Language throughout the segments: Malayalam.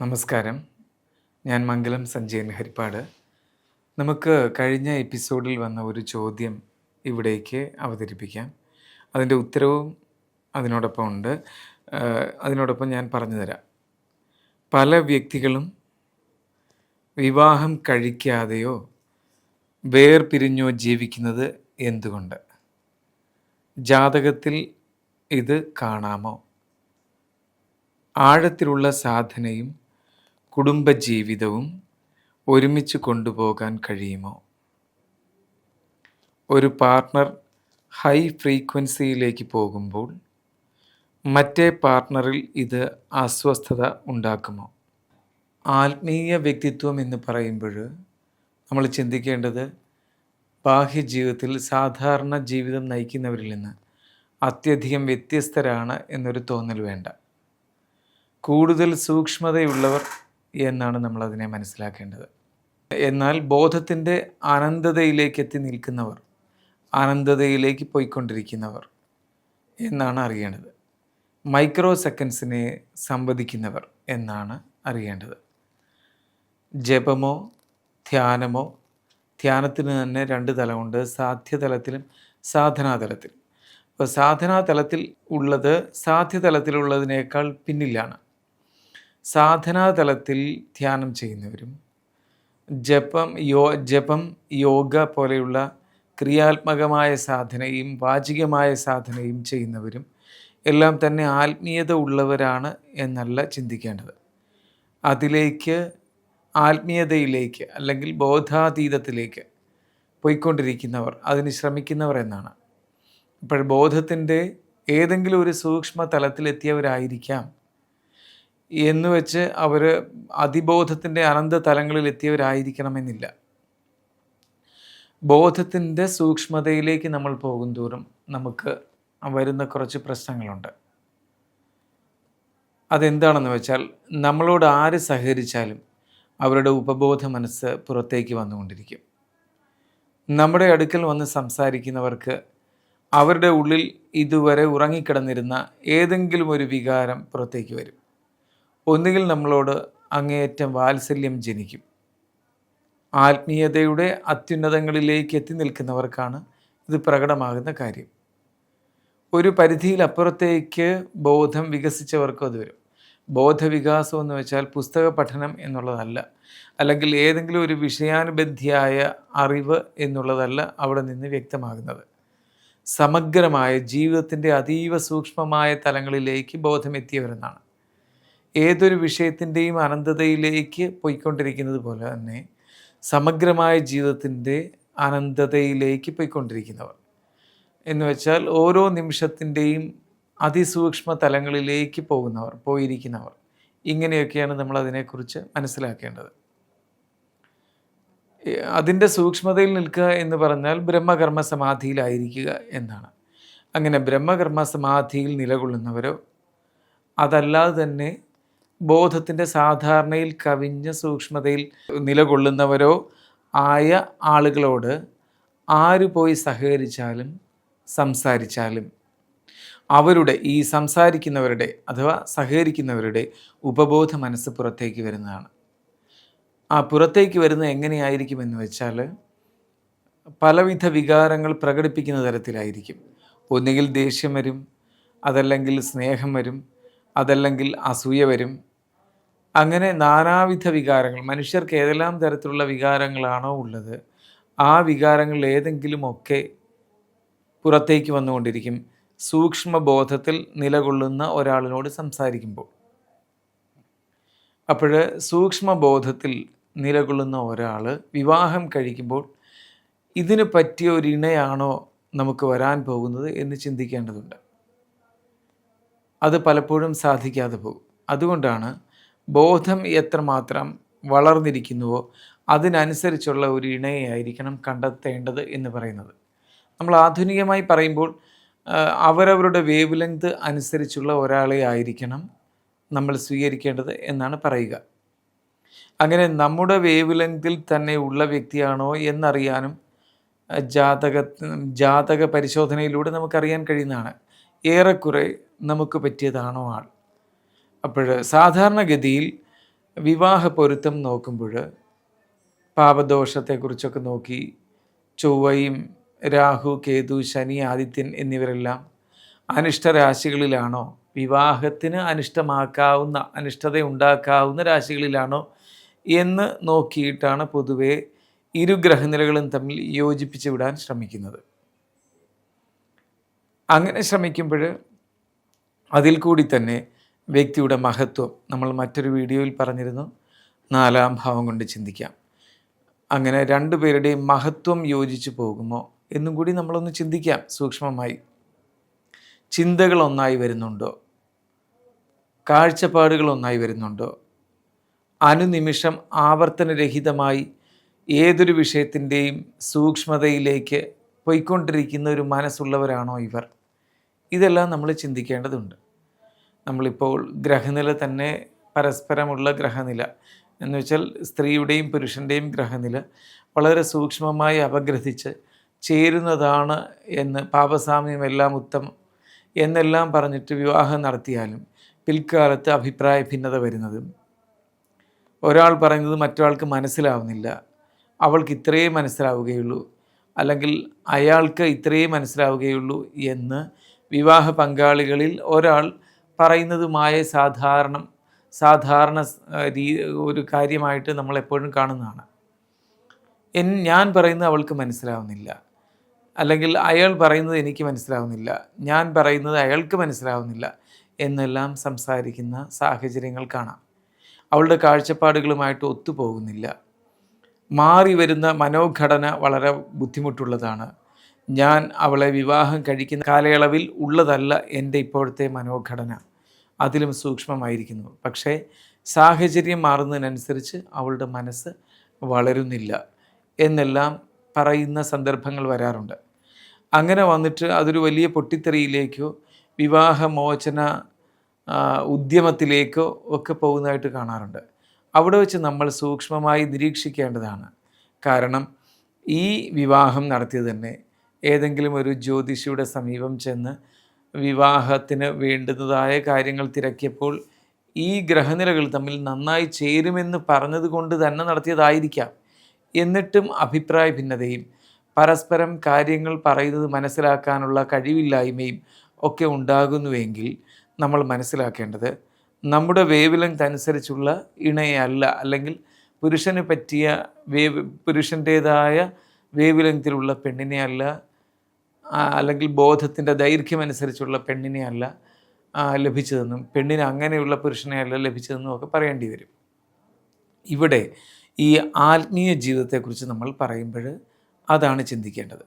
നമസ്കാരം. ഞാൻ മംഗലം സഞ്ജയൻ ഹരിപ്പാട്. നമുക്ക് കഴിഞ്ഞ എപ്പിസോഡിൽ വന്ന ഒരു ചോദ്യം ഇവിടേക്ക് അവതരിപ്പിക്കാം. അതിന്റെ ഉത്തരവും അതിനോടൊപ്പം ഉണ്ട്. അതിനോടൊപ്പം ഞാൻ പറഞ്ഞു തരാം പല വ്യക്തികളും വിവാഹം കഴിക്കാതെയോ വേർപിരിഞ്ഞോ ജീവിക്കുന്നത് എന്തുകൊണ്ട്? ജാതകത്തിൽ ഇത് കാണാമോ? ആഴത്തിലുള്ള സാധനയും കുടുംബജീവിതവും ഒരുമിച്ച് കൊണ്ടുപോകാൻ കഴിയുമോ? ഒരു പാർട്ട്ണർ ഹൈ ഫ്രീക്വൻസിയിലേക്ക് പോകുമ്പോൾ മറ്റേ പാർട്ട്ണറിൽ ഇത് അസ്വസ്ഥത ഉണ്ടാക്കുമോ? ആത്മീയ വ്യക്തിത്വം എന്ന് പറയുമ്പോൾ നമ്മൾ ചിന്തിക്കേണ്ടത് ബാഹ്യജീവിതത്തിൽ സാധാരണ ജീവിതം നയിക്കുന്നവരിൽ നിന്ന് അത്യധികം വ്യത്യസ്തരാണ് എന്നൊരു തോന്നൽ വേണ്ട. കൂടുതൽ സൂക്ഷ്മതയുള്ളവർ എന്നാണ് നമ്മളതിനെ മനസ്സിലാക്കേണ്ടത്. എന്നാൽ ബോധത്തിന്റെ അനന്തതയിലേക്ക് എത്തി നിൽക്കുന്നവർ അനന്തതയിലേക്ക് പോയിക്കൊണ്ടിരിക്കുന്നവർ എന്നാണ് അറിയേണ്ടത്. മൈക്രോ സെക്കൻഡ്സിനെ സംവദിക്കുന്നവർ എന്നാണ് അറിയേണ്ടത്. ജപമോ ധ്യാനമോ ധ്യാനത്തിന് തന്നെ രണ്ട് തലമുണ്ട് സാധ്യതലത്തിലും സാധനാതലത്തിലും. അപ്പോൾ സാധനാതലത്തിൽ ഉള്ളത് സാധ്യതലത്തിലുള്ളതിനേക്കാൾ പിന്നിലാണ്. സാധനാതലത്തിൽ ധ്യാനം ചെയ്യുന്നവരും ജപം യോ ജപം യോഗ പോലെയുള്ള ക്രിയാത്മകമായ സാധനയും വാചികമായ സാധനയും ചെയ്യുന്നവരും എല്ലാം തന്നെ ആത്മീയത ഉള്ളവരാണ് എന്നല്ല ചിന്തിക്കേണ്ടത്. അതിലേക്ക് ആത്മീയതയിലേക്ക് അല്ലെങ്കിൽ ബോധാതീതത്തിലേക്ക് പോയിക്കൊണ്ടിരിക്കുന്നവർ അതിന് ശ്രമിക്കുന്നവർ എന്നാണ്. ഇപ്പോൾ ബോധത്തിന്റെ ഏതെങ്കിലും ഒരു സൂക്ഷ്മ തലത്തിലെത്തിയവരായിരിക്കാം എന്ന് വെച്ച് അവർ അതിബോധത്തിന്റെ അനന്ത തലങ്ങളിൽ എത്തിയവരായിരിക്കണമെന്നില്ല. ബോധത്തിന്റെ സൂക്ഷ്മതയിലേക്ക് നമ്മൾ പോകും തോറും നമുക്ക് വരുന്ന കുറച്ച് പ്രശ്നങ്ങളുണ്ട്. അതെന്താണെന്ന് വെച്ചാൽ നമ്മളോട് ആര് സഹകരിച്ചാലും അവരുടെ ഉപബോധ മനസ്സ് പുറത്തേക്ക് വന്നുകൊണ്ടിരിക്കും. നമ്മുടെ അടുക്കൽ വന്ന് സംസാരിക്കുന്നവർക്ക് അവരുടെ ഉള്ളിൽ ഇതുവരെ ഉറങ്ങിക്കിടന്നിരുന്ന ഏതെങ്കിലും ഒരു വികാരം പുറത്തേക്ക് വരും. ഒന്നുകിൽ നമ്മളോട് അങ്ങേയറ്റം വാത്സല്യം ജനിക്കും. ആത്മീയതയുടെ അത്യുന്നതങ്ങളിലേക്ക് എത്തി നിൽക്കുന്നവർക്കാണ് ഇത് പ്രകടമാകുന്ന കാര്യം. ഒരു പരിധിയിലപ്പുറത്തേക്ക് ബോധം വികസിച്ചവർക്കും അത് വരും. ബോധവികാസം എന്ന് വെച്ചാൽ പുസ്തക പഠനം എന്നുള്ളതല്ല അല്ലെങ്കിൽ ഏതെങ്കിലും ഒരു വിഷയാനുബന്ധിയായ അറിവ് എന്നുള്ളതല്ല അവിടെ നിന്ന് വ്യക്തമാകുന്നത്. സമഗ്രമായ ജീവിതത്തിന്റെ അതീവ സൂക്ഷ്മമായ തലങ്ങളിലേക്ക് ബോധമെത്തിയവരെന്നാണ് ഏതൊരു വിഷയത്തിന്റെയും അനന്തതയിലേക്ക് പോയിക്കൊണ്ടിരിക്കുന്നത് പോലെ തന്നെ സമഗ്രമായ ജീവിതത്തിന്റെ അനന്തതയിലേക്ക് പോയിക്കൊണ്ടിരിക്കുന്നവർ. എന്ന് വെച്ചാൽ ഓരോ നിമിഷത്തിന്റെയും അതിസൂക്ഷ്മ തലങ്ങളിലേക്ക് പോകുന്നവർ പോയിരിക്കുന്നവർ. ഇങ്ങനെയൊക്കെയാണ് നമ്മൾ അതിനെക്കുറിച്ച് മനസ്സിലാക്കേണ്ടത് അതിന്റെ സൂക്ഷ്മതയിൽ നിൽക്കുക എന്ന് പറഞ്ഞാൽ ബ്രഹ്മകർമ്മ സമാധിയിലായിരിക്കുക എന്നാണ്. അങ്ങനെ ബ്രഹ്മകർമ്മ സമാധിയിൽ നിലകൊള്ളുന്നവരോ അതല്ലാതെ തന്നെ ബോധത്തിന്റെ സാധാരണയിൽ കവിഞ്ഞ സൂക്ഷ്മതയിൽ നിലകൊള്ളുന്നവരോ ആയ ആളുകളോട് ആര് പോയി സഹകരിച്ചാലും സംസാരിച്ചാലും അവരുടെ ഈ സംസാരിക്കുന്നവരുടെ അഥവാ സഹകരിക്കുന്നവരുടെ ഉപബോധ മനസ്സ് പുറത്തേക്ക് വരുന്നതാണ്. ആ പുറത്തേക്ക് വരുന്നത് എങ്ങനെയായിരിക്കുമെന്ന് വെച്ചാൽ പലവിധ വികാരങ്ങൾ പ്രകടിപ്പിക്കുന്ന തരത്തിലായിരിക്കും. ഒന്നുകിൽ ദേഷ്യം വരും അതല്ലെങ്കിൽ സ്നേഹം വരും അതല്ലെങ്കിൽ അസൂയ വരും അങ്ങനെ നാനാവിധ വികാരങ്ങൾ മനുഷ്യർക്ക് ഏതെല്ലാം തരത്തിലുള്ള വികാരങ്ങളാണോ ഉള്ളത് ആ വികാരങ്ങൾ ഏതെങ്കിലുമൊക്കെ പുറത്തേക്ക് വന്നുകൊണ്ടിരിക്കും. സൂക്ഷ്മബോധത്തിൽ നിലകൊള്ളുന്ന ഒരാളിനോട് സംസാരിക്കുമ്പോൾ. അപ്പോൾ സൂക്ഷ്മബോധത്തിൽ നിലകൊള്ളുന്ന ഒരാൾ വിവാഹം കഴിക്കുമ്പോൾ ഇതിന് പറ്റിയ ഒരു ഇണയാണോ നമുക്ക് വരാൻ പോകുന്നത് എന്ന് ചിന്തിക്കേണ്ടതുണ്ട്. അത് പലപ്പോഴും സാധിക്കാതെ പോകും. അതുകൊണ്ടാണ് ബോധം എത്രമാത്രം വളർന്നിരിക്കുന്നുവോ അതിനനുസരിച്ചുള്ള ഒരു ഇണയായിരിക്കണം കണ്ടെത്തേണ്ടത് എന്ന് പറയുന്നത്. നമ്മൾ ആധുനികമായി പറയുമ്പോൾ അവരവരുടെ വേവ് ലെങ്ത് അനുസരിച്ചുള്ള ഒരാളെ ആയിരിക്കണം നമ്മൾ സ്വീകരിക്കേണ്ടത് എന്നാണ് പറയുക. അങ്ങനെ നമ്മുടെ വേവ് ലെങ്തിൽ തന്നെ ഉള്ള വ്യക്തിയാണോ എന്നറിയാനും ജാതക ജാതക പരിശോധനയിലൂടെ നമുക്കറിയാൻ കഴിയുന്നതാണ്. ഏറെക്കുറെ നമുക്ക് പറ്റിയതാണോ ആൾ. അപ്പോൾ സാധാരണഗതിയിൽ വിവാഹ പൊരുത്തം നോക്കുമ്പോൾ പാപദോഷത്തെക്കുറിച്ചൊക്കെ നോക്കി ചൊവ്വയും രാഹു കേതു ശനി ആദിത്യൻ എന്നിവരെല്ലാം അനിഷ്ടരാശികളിലാണോ? വിവാഹത്തിന് അനിഷ്ടമാക്കാവുന്ന അനിഷ്ടത ഉണ്ടാക്കാവുന്ന രാശികളിലാണോ എന്ന് നോക്കിയിട്ടാണ് പൊതുവേ ഇരു ഗ്രഹനിലകളും തമ്മിൽ യോജിപ്പിച്ച് വിടാൻ ശ്രമിക്കുന്നത്. അങ്ങനെ ശ്രമിക്കുമ്പോൾ അതിൽ കൂടി തന്നെ വ്യക്തിയുടെ മഹത്വം നമ്മൾ മറ്റൊരു വീഡിയോയിൽ പറഞ്ഞിരുന്നു. നാലാം ഭാവം കൊണ്ട് ചിന്തിക്കാം. അങ്ങനെ രണ്ടുപേരുടെയും മഹത്വം യോജിച്ചു പോകുമോ എന്നും കൂടി നമ്മളൊന്ന് ചിന്തിക്കാം സൂക്ഷ്മമായി. ചിന്തകൾ ഒന്നായി വരുന്നുണ്ടോ? കാഴ്ചപ്പാടുകൾ ഒന്നായി വരുന്നുണ്ടോ? അനുനിമിഷം ആവർത്തനരഹിതമായി ഏതൊരു വിഷയത്തിന്റെയും സൂക്ഷ്മതയിലേക്ക് പോയിക്കൊണ്ടിരിക്കുന്ന ഒരു മനസ്സുള്ളവരാണോ ഇവർ? ഇതെല്ലാം നമ്മൾ ചിന്തിക്കേണ്ടതുണ്ട്. നമ്മളിപ്പോൾ ഗ്രഹനില തന്നെ പരസ്പരമുള്ള ഗ്രഹനില. എന്ന് വെച്ചാൽ സ്ത്രീയുടെയും പുരുഷന്റെയും ഗ്രഹനില വളരെ സൂക്ഷ്മമായി അപഗ്രഥിച്ച് ചേരുന്നതാണ് എന്ന് പാപസാമ്യം എല്ലാം ഉത്തമം എന്നെല്ലാം പറഞ്ഞിട്ട് വിവാഹം നടത്തിയാലും പിൽക്കാലത്ത് അഭിപ്രായ ഭിന്നത വരുന്നതും. ഒരാൾ പറയുന്നത് മറ്റൊരാൾക്ക് മനസ്സിലാവുന്നില്ല. അവൾക്ക് ഇത്രയേ മനസ്സിലാവുകയുള്ളൂ. അല്ലെങ്കിൽ അയാൾക്ക് ഇത്രയേ മനസ്സിലാവുകയുള്ളൂ എന്ന് വിവാഹ പങ്കാളികളിൽ ഒരാൾ പറയുന്നതുമായ സാധാരണ സാധാരണ രീ ഒരു കാര്യമായിട്ട് നമ്മൾ എപ്പോഴും കാണുന്നതാണ്. എൻ ഞാൻ പറയുന്നത് അവൾക്ക് മനസ്സിലാവുന്നില്ല. അല്ലെങ്കിൽ അയാൾ പറയുന്നത് എനിക്ക് മനസ്സിലാവുന്നില്ല. ഞാൻ പറയുന്നത് അയാൾക്ക് മനസ്സിലാവുന്നില്ല എന്നെല്ലാം സംസാരിക്കുന്ന സാഹചര്യങ്ങൾ കാണാം. അവളുടെ കാഴ്ചപ്പാടുകളുമായിട്ട് ഒത്തുപോകുന്നില്ല മാറി വരുന്ന മനോഘടന വളരെ ബുദ്ധിമുട്ടുള്ളതാണ്. ഞാൻ അവളെ വിവാഹം കഴിക്കുന്ന കാലയളവിൽ ഉള്ളതല്ല എന്റെ ഇപ്പോഴത്തെ മനോഘടന. അതിലും സൂക്ഷ്മമായിരിക്കുന്നു. പക്ഷേ സാഹചര്യം മാറുന്നതിനനുസരിച്ച് അവളുടെ മനസ്സ് വളരുന്നില്ല എന്നെല്ലാം പറയുന്ന സന്ദർഭങ്ങൾ വരാറുണ്ട്. അങ്ങനെ വന്നിട്ട് അതൊരു വലിയ പൊട്ടിത്തെറിയിലേക്കോ വിവാഹമോചന ഉദ്യമത്തിലേക്കോ ഒക്കെ പോകുന്നതായിട്ട് കാണാറുണ്ട്. അവിടെ വെച്ച് നമ്മൾ സൂക്ഷ്മമായി നിരീക്ഷിക്കേണ്ടതാണ്. കാരണം ഈ വിവാഹം നടത്തിയത് തന്നെ ഏതെങ്കിലും ഒരു ജ്യോതിഷിയുടെ സമീപം ചെന്ന് വിവാഹത്തിന് വേണ്ടുന്നതായ കാര്യങ്ങൾ തിരക്കിയപ്പോൾ ഈ ഗ്രഹനിലകൾ തമ്മിൽ നന്നായി ചേരുമെന്ന് പറഞ്ഞത് കൊണ്ട് തന്നെ നടത്തിയതായിരിക്കാം. എന്നിട്ടും അഭിപ്രായ ഭിന്നതയും പരസ്പരം കാര്യങ്ങൾ പറയുന്നത് മനസ്സിലാക്കാനുള്ള കഴിവില്ലായ്മയും ഒക്കെ ഉണ്ടാകുന്നുവെങ്കിൽ നമ്മൾ മനസ്സിലാക്കേണ്ടത് നമ്മുടെ വേവ് ലെങ്ത് അനുസരിച്ചുള്ള ഇണയല്ല അല്ലെങ്കിൽ പുരുഷന് പറ്റിയ വേവ് പുരുഷന്റേതായ വേവ് ലെങ്തിലുള്ള പെണ്ണിനെ അല്ല അല്ലെങ്കിൽ ബോധത്തിന്റെ ദൈർഘ്യമനുസരിച്ചുള്ള പെണ്ണിനെ അല്ല ലഭിച്ചതെന്നും പെണ്ണിന് അങ്ങനെയുള്ള പുരുഷനെ അല്ല ലഭിച്ചതെന്നും ഒക്കെ പറയേണ്ടി വരും. ഇവിടെ ഈ ആത്മീയ ജീവിതത്തെക്കുറിച്ച് നമ്മൾ പറയുമ്പോൾ അതാണ് ചിന്തിക്കേണ്ടത്.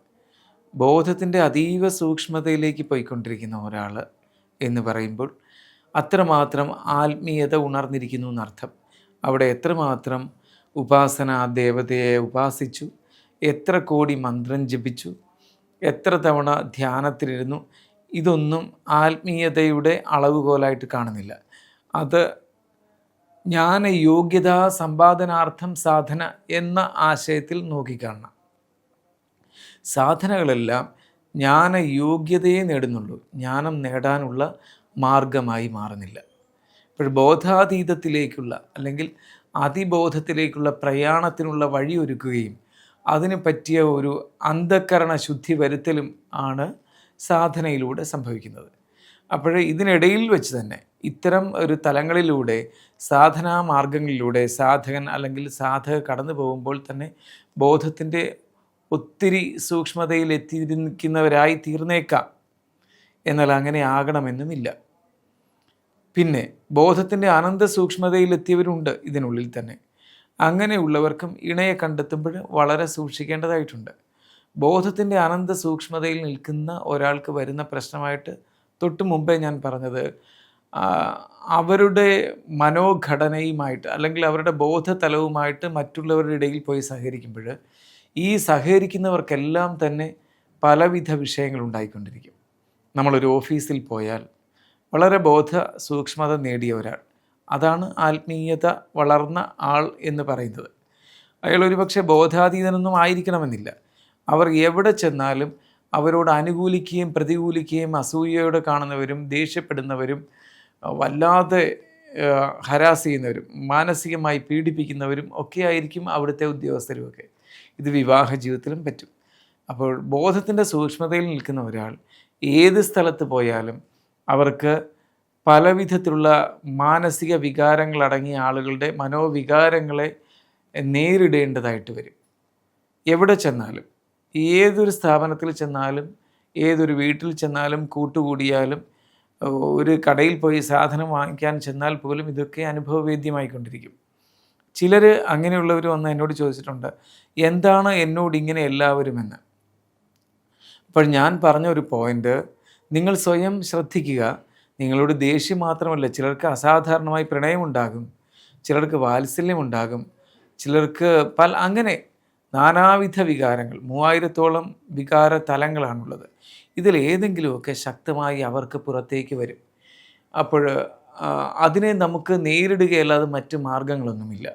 ബോധത്തിന്റെ അതീവ സൂക്ഷ്മതയിലേക്ക് പോയിക്കൊണ്ടിരിക്കുന്ന ഒരാൾ എന്ന് പറയുമ്പോൾ അത്രമാത്രം ആത്മീയത ഉണർന്നിരിക്കുന്നു എന്നർത്ഥം. അവിടെ എത്രമാത്രം ഉപാസന ദേവതയെ ഉപാസിച്ചു എത്ര കോടി മന്ത്രം ജപിച്ചു എത്ര തവണ ധ്യാനത്തിലിരുന്നു? ഇതൊന്നും ആത്മീയതയുടെ അളവുകോലായിട്ട് കാണുന്നില്ല. അത് ജ്ഞാന യോഗ്യതാ സമ്പാദനാർത്ഥം സാധന എന്ന ആശയത്തിൽ നോക്കിക്കാണണം. സാധനകളെല്ലാം ജ്ഞാന യോഗ്യതയെ നേടുന്നുള്ളൂ. ജ്ഞാനം നേടാനുള്ള മാർഗമായി മാറുന്നില്ല. ഇപ്പോൾ ബോധാതീതത്തിലേക്കുള്ള അല്ലെങ്കിൽ അതിബോധത്തിലേക്കുള്ള പ്രയാണത്തിനുള്ള വഴി ഒരുക്കുകയും അതിന് പറ്റിയ ഒരു അന്ധക്കരണ ശുദ്ധി വരുത്തലും ആണ് സാധനയിലൂടെ സംഭവിക്കുന്നത്. അപ്പോൾ ഇതിനിടയിൽ വെച്ച് തന്നെ ഇത്തരം ഒരു തലങ്ങളിലൂടെ സാധനാ മാർഗങ്ങളിലൂടെ സാധകൻ അല്ലെങ്കിൽ സാധക കടന്നു പോകുമ്പോൾ തന്നെ ബോധത്തിന്റെ ഒത്തിരി സൂക്ഷ്മതയിൽ എത്തിയിരിക്കുന്നവരായി തീർന്നേക്കാം. എന്നാൽ അങ്ങനെ ആകണമെന്നുമില്ല. പിന്നെ ബോധത്തിന്റെ അനന്ത സൂക്ഷ്മതയിൽ എത്തിയവരുണ്ട് ഇതിനുള്ളിൽ തന്നെ. അങ്ങനെയുള്ളവർക്കും ഇണയെ കണ്ടെത്തുമ്പോൾ വളരെ സൂക്ഷിക്കേണ്ടതായിട്ടുണ്ട്. ബോധത്തിന്റെ അനന്ത സൂക്ഷ്മതയിൽ നിൽക്കുന്ന ഒരാൾക്ക് വരുന്ന പ്രശ്നമായിട്ട് തൊട്ട് മുമ്പേ ഞാൻ പറഞ്ഞത് അവരുടെ മനോഘടനയുമായിട്ട് അല്ലെങ്കിൽ അവരുടെ ബോധതലവുമായിട്ട് മറ്റുള്ളവരുടെ ഇടയിൽ പോയി സഹകരിക്കുമ്പോൾ ഈ സഹകരിക്കുന്നവർക്കെല്ലാം തന്നെ പലവിധ വിഷയങ്ങൾ ഉണ്ടായിക്കൊണ്ടിരിക്കും. നമ്മളൊരു ഓഫീസിൽ പോയാൽ വളരെ ബോധ സൂക്ഷ്മത നേടിയ ഒരാൾ അതാണ് ആത്മീയത വളർന്ന ആൾ എന്ന് പറയുന്നത്. അയാൾ ഒരുപക്ഷെ ബോധാതീതനൊന്നും ആയിരിക്കണമെന്നില്ല. അവർ എവിടെ ചെന്നാലും അവരോട് അനുകൂലിക്കുകയും പ്രതികൂലിക്കുകയും അസൂയയോടെ കാണുന്നവരും ദേഷ്യപ്പെടുന്നവരും വല്ലാതെ ഹരാസ് ചെയ്യുന്നവരും മാനസികമായി പീഡിപ്പിക്കുന്നവരും ഒക്കെ ആയിരിക്കും അവിടുത്തെ ഉദ്യോഗസ്ഥരുമൊക്കെ. ഇത് വിവാഹ ജീവിതത്തിലും പറ്റും. അപ്പോൾ ബോധത്തിന്റെ സൂക്ഷ്മതയിൽ നിൽക്കുന്ന ഒരാൾ ഏത് സ്ഥലത്ത് പോയാലും അവർക്ക് പലവിധത്തിലുള്ള മാനസിക വികാരങ്ങളടങ്ങിയ ആളുകളുടെ മനോവികാരങ്ങളെ നേരിടേണ്ടതായിട്ട് വരും. എവിടെ ചെന്നാലും ഏതൊരു സ്ഥാപനത്തിൽ ചെന്നാലും ഏതൊരു വീട്ടിൽ ചെന്നാലും കൂട്ടുകൂടിയാലും ഒരു കടയിൽ പോയി സാധനം വാങ്ങിക്കാൻ ചെന്നാൽ പോലും ഇതൊക്കെ അനുഭവവേദ്യമായിക്കൊണ്ടിരിക്കും. ചിലർ അങ്ങനെയുള്ളവർ വന്ന് എന്നോട് ചോദിച്ചിട്ടുണ്ട് എന്താണ് എന്നോട് ഇങ്ങനെ എല്ലാവരും എല്ലാവരുമെന്ന്? അപ്പോൾ ഞാൻ പറഞ്ഞ ഒരു പോയിന്റ് നിങ്ങൾ സ്വയം ശ്രദ്ധിക്കുക നിങ്ങളോട് ദേഷ്യം മാത്രമല്ല ചിലർക്ക് അസാധാരണമായി പ്രണയമുണ്ടാകും ചിലർക്ക് വാത്സല്യമുണ്ടാകും ചിലർക്ക് പല അങ്ങനെ നാനാവിധ വികാരങ്ങൾ മൂവായിരത്തോളം വികാര തലങ്ങളാണുള്ളത്. ഇതിൽ ഏതെങ്കിലുമൊക്കെ ശക്തമായി അവർക്ക് പുറത്തേക്ക് വരും. അപ്പോൾ അതിനെ നമുക്ക് നേരിടുകയല്ലാതെ മറ്റ് മാർഗങ്ങളൊന്നുമില്ല.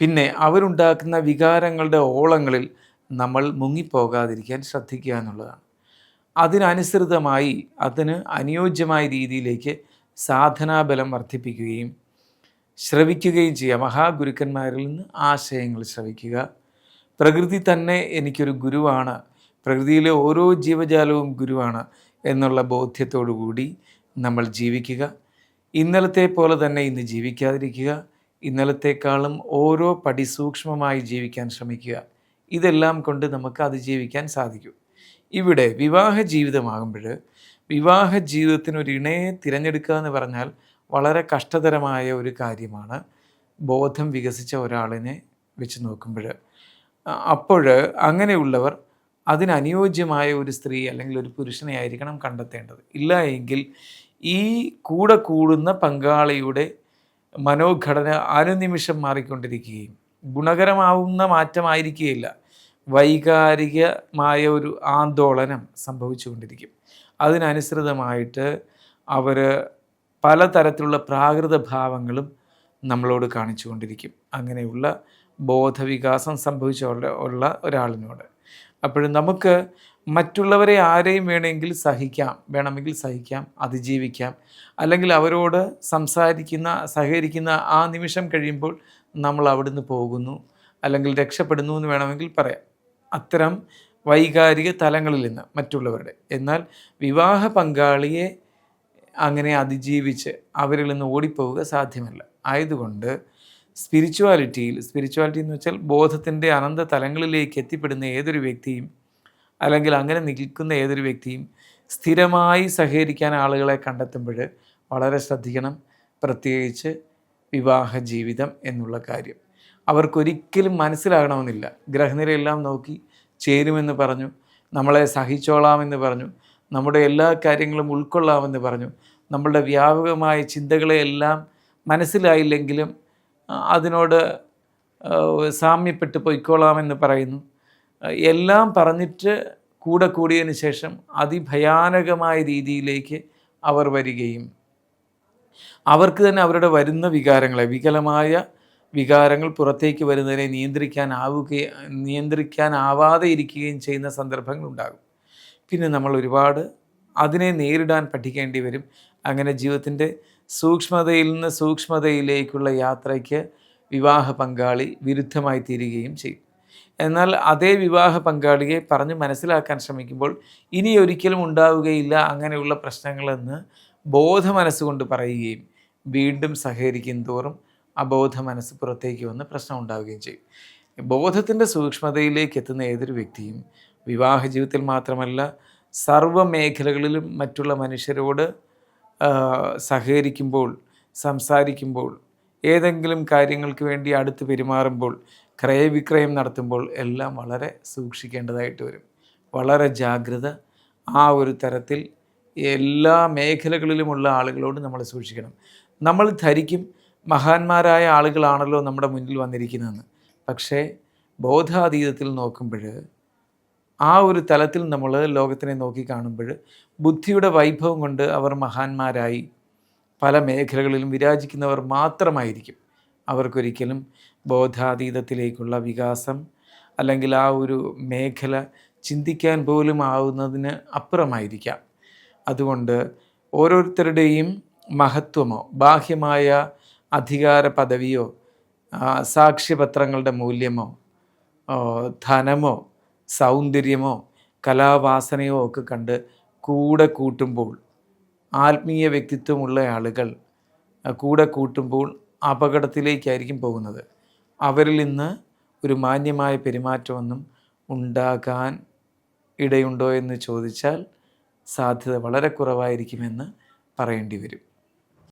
പിന്നെ അവരുണ്ടാക്കുന്ന വികാരങ്ങളുടെ ഓളങ്ങളിൽ നമ്മൾ മുങ്ങിപ്പോകാതിരിക്കാൻ ശ്രദ്ധിക്കുക എന്നുള്ളതാണ്. അതിനനുസൃതമായി അതിന് അനുയോജ്യമായ രീതിയിലേക്ക് സാധനാബലം വർദ്ധിപ്പിക്കുകയും ശ്രവിക്കുകയും ചെയ്യുക മഹാഗുരുക്കന്മാരിൽ നിന്ന് ആശയങ്ങൾ ശ്രവിക്കുക. പ്രകൃതി തന്നെ എനിക്കൊരു ഗുരുവാണ്. പ്രകൃതിയിലെ ഓരോ ജീവജാലവും ഗുരുവാണ് എന്നുള്ള ബോധ്യത്തോടു കൂടി നമ്മൾ ജീവിക്കുക. ഇന്നലത്തെ പോലെ തന്നെ ഇന്ന് ജീവിക്കാതിരിക്കുക. ഇന്നലത്തേക്കാളും ഓരോ പടി സൂക്ഷ്മമായി ജീവിക്കാൻ ശ്രമിക്കുക. ഇതെല്ലാം കൊണ്ട് നമുക്ക് അതിജീവിക്കാൻ സാധിക്കും. ഇവിടെ വിവാഹ ജീവിതമാകുമ്പോൾ വിവാഹ ജീവിതത്തിന് ഒരു ഇണയെ തിരഞ്ഞെടുക്കുക എന്ന് പറഞ്ഞാൽ വളരെ കഷ്ടതരമായ ഒരു കാര്യമാണ്. ബോധം വികസിച്ച ഒരാളിനെ വെച്ച് നോക്കുമ്പോൾ അപ്പോൾ അങ്ങനെയുള്ളവർ അതിനനുയോജ്യമായ ഒരു സ്ത്രീ അല്ലെങ്കിൽ ഒരു പുരുഷനെ ആയിരിക്കണം കണ്ടെത്തേണ്ടത്. ഇല്ല എങ്കിൽ ഈ കൂടെ കൂടുന്ന പങ്കാളിയുടെ മനോഘടന അനുനിമിഷം മാറിക്കൊണ്ടിരിക്കുകയും ഗുണകരമാവുന്ന മാറ്റമായിരിക്കുകയില്ല. വൈകാരികമായ ഒരു ആന്തോളനം സംഭവിച്ചുകൊണ്ടിരിക്കും. അതിനനുസൃതമായിട്ട് അവർ പലതരത്തിലുള്ള പ്രാകൃത ഭാവങ്ങളും നമ്മളോട് കാണിച്ചുകൊണ്ടിരിക്കും. അങ്ങനെയുള്ള ബോധവികാസം സംഭവിച്ച ഉള്ള ഒരാളിനോട്. അപ്പോഴും നമുക്ക് മറ്റുള്ളവരെ ആരെയും വേണമെങ്കിൽ സഹിക്കാം വേണമെങ്കിൽ സഹിക്കാം അതിജീവിക്കാം. അല്ലെങ്കിൽ അവരോട് സംസാരിക്കുന്ന സഹകരിക്കുന്ന ആ നിമിഷം കഴിയുമ്പോൾ നമ്മൾ അവിടുന്ന് പോകുന്നു. അല്ലെങ്കിൽ രക്ഷപ്പെടുന്നു എന്ന് വേണമെങ്കിൽ പറയാം. അത്തരം വൈകാരിക തലങ്ങളിൽ നിന്ന് മറ്റുള്ളവരുടെ. എന്നാൽ വിവാഹ പങ്കാളിയെ അങ്ങനെ അതിജീവിച്ച് അവരിൽ നിന്ന് ഓടിപ്പോവുക സാധ്യമല്ല. ആയതുകൊണ്ട് സ്പിരിച്വാലിറ്റിയിൽ സ്പിരിച്വാലിറ്റി എന്ന് വെച്ചാൽ ബോധത്തിന്റെ അനന്ത തലങ്ങളിലേക്ക് എത്തിപ്പെടുന്ന ഏതൊരു വ്യക്തിയും അല്ലെങ്കിൽ അങ്ങനെ നിൽക്കുന്ന ഏതൊരു വ്യക്തിയും സ്ഥിരമായി സഹകരിക്കാൻ ആളുകളെ കണ്ടെത്തുമ്പോൾ വളരെ ശ്രദ്ധിക്കണം. പ്രത്യേകിച്ച് വിവാഹ ജീവിതം എന്നുള്ള കാര്യം. അവർക്കൊരിക്കലും മനസ്സിലാകണമെന്നില്ല. ഗ്രഹനിരയെല്ലാം നോക്കി ചേരുമെന്ന് പറഞ്ഞു നമ്മളെ സഹിച്ചോളാമെന്ന് പറഞ്ഞു നമ്മുടെ എല്ലാ കാര്യങ്ങളും ഉൾക്കൊള്ളാമെന്ന് പറഞ്ഞു നമ്മളുടെ വ്യാപകമായ ചിന്തകളെയെല്ലാം മനസ്സിലായില്ലെങ്കിലും അതിനോട് സാമ്യപ്പെട്ട് പൊയ്ക്കോളാമെന്ന് പറയുന്നു. എല്ലാം പറഞ്ഞിട്ട് കൂടെ കൂടിയതിന് ശേഷം അതിഭയാനകമായ രീതിയിലേക്ക് അവർ വരികയും അവർക്ക് തന്നെ അവരുടെ വരുന്ന വികാരങ്ങളെ വികലമായ വികാരങ്ങൾ പുറത്തേക്ക് വരുന്നതിനെ നിയന്ത്രിക്കാനാവുകയും നിയന്ത്രിക്കാനാവാതെ ഇരിക്കുകയും ചെയ്യുന്ന സന്ദർഭങ്ങൾ ഉണ്ടാകും. പിന്നെ നമ്മൾ ഒരുപാട് അതിനെ നേരിടാൻ പഠിക്കേണ്ടി വരും. അങ്ങനെ ജീവിതത്തിന്റെ സൂക്ഷ്മതയിൽ നിന്ന് സൂക്ഷ്മതയിലേക്കുള്ള യാത്രയ്ക്ക് വിവാഹ പങ്കാളി വിരുദ്ധമായി തീരുകയും ചെയ്യും. എന്നാൽ അതേ വിവാഹ പങ്കാളിയെ പറഞ്ഞ് മനസ്സിലാക്കാൻ ശ്രമിക്കുമ്പോൾ ഇനി ഒരിക്കലും ഉണ്ടാവുകയില്ല അങ്ങനെയുള്ള പ്രശ്നങ്ങളെന്ന് ബോധ മനസ്സുകൊണ്ട് പറയുകയും വീണ്ടും സഹകരിക്കും തോറും അബോധ മനസ്സ് പുറത്തേക്ക് വന്ന് പ്രശ്നം ഉണ്ടാവുകയും ചെയ്യും. ബോധത്തിന്റെ സൂക്ഷ്മതയിലേക്ക് എത്തുന്ന ഏതൊരു വ്യക്തിയും വിവാഹ ജീവിതത്തിൽ മാത്രമല്ല സർവ മേഖലകളിലും മറ്റുള്ള മനുഷ്യരോട് സഹകരിക്കുമ്പോൾ സംസാരിക്കുമ്പോൾ ഏതെങ്കിലും കാര്യങ്ങൾക്ക് വേണ്ടി അടുത്ത് പെരുമാറുമ്പോൾ ക്രയവിക്രയം നടത്തുമ്പോൾ എല്ലാം വളരെ സൂക്ഷിക്കേണ്ടതായിട്ട് വരും. വളരെ ജാഗ്രത ആ ഒരു തരത്തിൽ എല്ലാ മേഖലകളിലുമുള്ള ആളുകളോട് നമ്മൾ സൂക്ഷിക്കണം. നമ്മൾ ധരിക്കും മഹാന്മാരായ ആളുകളാണല്ലോ നമ്മുടെ മുന്നിൽ വന്നിരിക്കുന്നതെന്ന് പക്ഷേ ബോധാതീതത്തിൽ നോക്കുമ്പോൾ ആ ഒരു തലത്തിൽ നമ്മൾ ലോകത്തിനെ നോക്കി കാണുമ്പോൾ ബുദ്ധിയുടെ വൈഭവം കൊണ്ട് അവർ മഹാന്മാരായി പല മേഖലകളിലും വിരാജിക്കുന്നവർ മാത്രമായിരിക്കും. അവർക്കൊരിക്കലും ബോധാതീതത്തിലേക്കുള്ള വികാസം അല്ലെങ്കിൽ ആ ഒരു മേഖല ചിന്തിക്കാൻ പോലും ആവുന്നതിന് അപ്പുറമായിരിക്കാം. അതുകൊണ്ട് ഓരോരുത്തരുടെയും മഹത്വമോ ബാഹ്യമായ അധികാര പദവിയോ സാക്ഷ്യപത്രങ്ങളുടെ മൂല്യമോ ധനമോ സൗന്ദര്യമോ കലാവാസനയോ ഒക്കെ കണ്ട് കൂടെ കൂട്ടുമ്പോൾ ആത്മീയ വ്യക്തിത്വമുള്ള ആളുകൾ കൂടെ കൂട്ടുമ്പോൾ അപകടത്തിലേക്കായിരിക്കും പോകുന്നത്. അവരിൽ നിന്ന് ഒരു മാന്യമായ പെരുമാറ്റമൊന്നും ഉണ്ടാകാൻ ഇടയുണ്ടോ എന്ന് ചോദിച്ചാൽ സാധ്യത വളരെ കുറവായിരിക്കുമെന്ന് പറയേണ്ടി വരും.